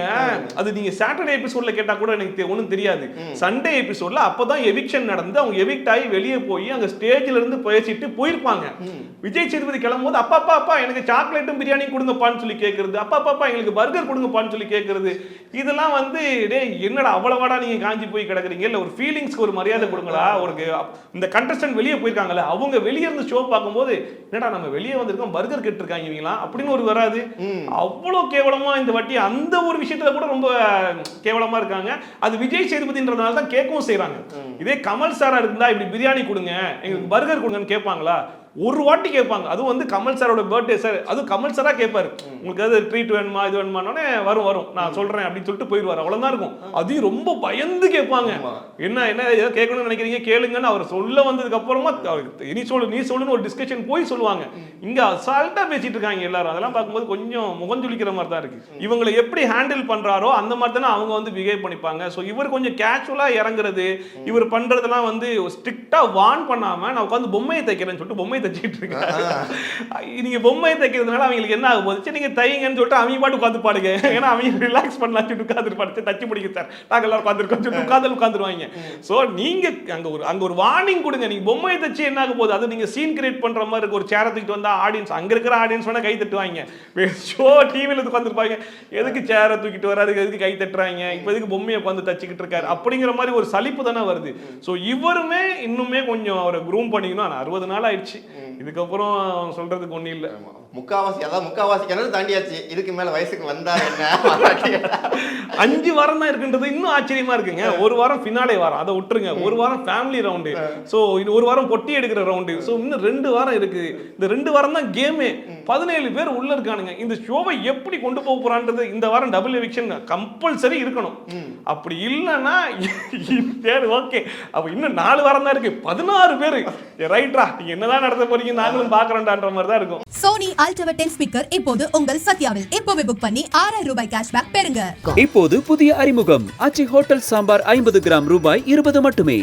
அது நீங்க சாட்டர்டே எபிசோட்ல கேட்டா கூட எனக்கு ஒண்ணும் தெரியாது. சண்டே எபிசோட்ல அப்பதான் எவிக்ஷன் நடந்து அவங்க எவிக்ட் ஆகி வெளியே போய் அங்க ஸ்டேஜ்ல இருந்து பேசிட்டு போயிருப்பாங்க. விஜய் சேதுபதி கிளம்பும்போது அப்பா அப்பா அப்பா எனக்கு சாக்லேட்டும் பிரியாணி கொடுங்கப்பான்னு சொல்லி கேக்குறது. அப்பா அப்பா எங்களுக்கு பர்கர் கொடுங்கப்பான்னு சொல்லி கேக்குறது. இதெல்லாம் வந்து டேய் என்னடா அவ்வளவாடா நீங்க காஞ்சி போய் கிடக்குறீங்க? இல்ல ஒரு ஃபீலிங்ஸ்க்கு ஒரு மரியாதை கொடுங்களா? ஒரு இந்த கண்டஸ்டன்ட் வெளியே போயிருக்காங்கல்ல அவங்க வெளியே இருந்து ஷோ பார்க்கும்போது என்னடா நம்ம வெளியே வந்திருக்கோம் பர்கர் கேட்டிருக்காங்க இவங்களாம் அப்படின்னு ஒரு வராது. அவ்வளோ கேவலமா இந்த வாட்டி அந்த ஒரு விஷயத்துல கூட ரொம்ப கேவலமா இருக்காங்க. அது விஜய் சேதுபதின்றதுனால தான் கேட்கவும் செய்றாங்க. இதே கமல் சாரா இருந்தா இப்படி பிரியாணி கொடுங்க எங்களுக்கு பர்கர் கொடுங்கன்னு கேட்பாங்களா? ஒரு வாட்டி கேட்பாங்க. அதுவும் வந்து கமல் சாரோட பர்த்டே சார் அதுவும் கமல் சாரா கேட்பாரு. உங்களுக்கு அது ட்ரீட் வேணுமா இது வேணுமானோடனே வரும் வரும். நான் சொல்றேன் அப்படின்னு சொல்லிட்டு போயிடுவார். அவ்வளவுதான் இருக்கும். அதையும் ரொம்ப பயந்து கேட்பாங்க. என்ன என்ன ஏதோ கேட்கணும்னு நினைக்கிறீங்க கேளுங்கன்னு அவர் சொல்ல வந்ததுக்கு அப்புறமா நீ சொல்லு நீ சொல்லுன்னு ஒரு டிஸ்கஷன் போய் சொல்லுவாங்க. இங்க அசால்ட்டா பேசிட்டு இருக்காங்க எல்லாரும். அதெல்லாம் பார்க்கும்போது கொஞ்சம் முகஞ்சொலிக்கிற மாதிரி தான் இருக்கு. இவங்களை எப்படி ஹேண்டில் பண்றாரோ அந்த மாதிரி தானே அவங்க வந்து பிஹேவ் பண்ணிப்பாங்க. ஸோ இவர் கொஞ்சம் கேஷுவலா இறங்குறது இவர் பண்றதெல்லாம் வந்து ஸ்ட்ரிக்டா வார்ன் பண்ணாம நான் உட்காந்து பொம்மையை தைக்கிறேன்னு சொல்லிட்டு பொம்மையை தைச்சிட்டு இருக்காங்க நீங்க பொம்மையை தைக்கிறதுனால அவங்களுக்கு என்ன ஆகும் போது சரி நீங்க தைங்கன்னு சொல்லிட்டு அவங்க பாட்டு உட்காந்து பாடுங்க. ஏன்னா அவங்க ரிலாக்ஸ் பண்ணலாம் சொல்லிட்டு உட்காந்து பாடு தச்சு பிடிக்க சார். நாங்க எல்லாரும் உட்காந்துருக்கோம் சொல்லிட்டு உட்காந்து உட்காந்துருவாங்க ஸோ நீங்க அங்க ஒரு அங்க ஒரு வார்னிங் கொடுங்க. நீங்க பொம்மையை தச்சு என்ன ஆக போகுது? அது நீங்க சீன் கிரியேட் பண்ற மாதிரி இருக்கு. ஒரு சேரை தூக்கிட்டு வந்தா ஆடியன்ஸ் அங்க இருக்கிற ஆடியன்ஸ் வேணா கை தட்டுவாங்க. ஷோ டிவில உட்காந்துருப்பாங்க எதுக்கு சேரை தூக்கிட்டு வராரு? எதுக்கு கை தட்டுறாங்க? இப்போ எதுக்கு பொம்மையை உட்காந்து தச்சுக்கிட்டு இருக்காரு? அப்படிங்கிற மாதிரி ஒரு சலிப்பு தானே வருது. ஸோ இவருமே இன்னுமே கொஞ்சம் அவரை க்ரூம் பண்ணிக்கணும். ஆனா அறுபது நாள் ஆயிடுச்சு. இதுக்கப்புறம் அவங்க சொல்றதுக்கு ஒண்ணும் இல்லை. முக்காவாசி அதாவது முக்காவாசி கிணறு தாண்டியாச்சு. இதுக்கு மேல வயசுக்கு வந்தா என்ன? அஞ்சு வாரம் தான் இருக்குன்றது இன்னும் ஆச்சரியமா இருக்குங்க. ஒரு வாரம் ஃபினாலே வாரம். அதை விட்டுருங்க. ஒரு வாரம் ஃபேமிலி ரவுண்டு ஸோ இது ஒரு வாரம் பொட்டி எடுக்கிற ரவுண்டு ஸோ இன்னும் ரெண்டு வாரம் இருக்கு. இந்த ரெண்டு வாரம் தான் கேமே பதினேழு பேர் உள்ள இருக்கானுங்க. இந்த ஷோவை எப்படி கொண்டு போக போறான்றது இந்த வாரம் டபுள் எவிக்ஷன் கம்பல்சரி இருக்கணும். அப்படி இல்லைன்னா சரி ஓகே அப்ப இன்னும் நாலு வாரம் தான் இருக்கு. பதினாறு பேர். ரைட்ரா நீங்க என்னதான் நடத்த போறீங்க நாங்களும் பாக்குறோம்டான்ற மாதிரி தான் இருக்கும். சோனி அல்ட்ரா டென் ஸ்பீக்கர் இப்போது உங்கள் சத்யாவில். இப்போவே புக் பண்ணி ஆறாயிரம் ரூபாய் கேஷ்பேக் பெறுங்க. இப்போது புதிய அறிமுகம். ஆச்சி ஹோட்டல் சாம்பார் ஐம்பது கிராம் ரூபாய் இருபது மட்டுமே.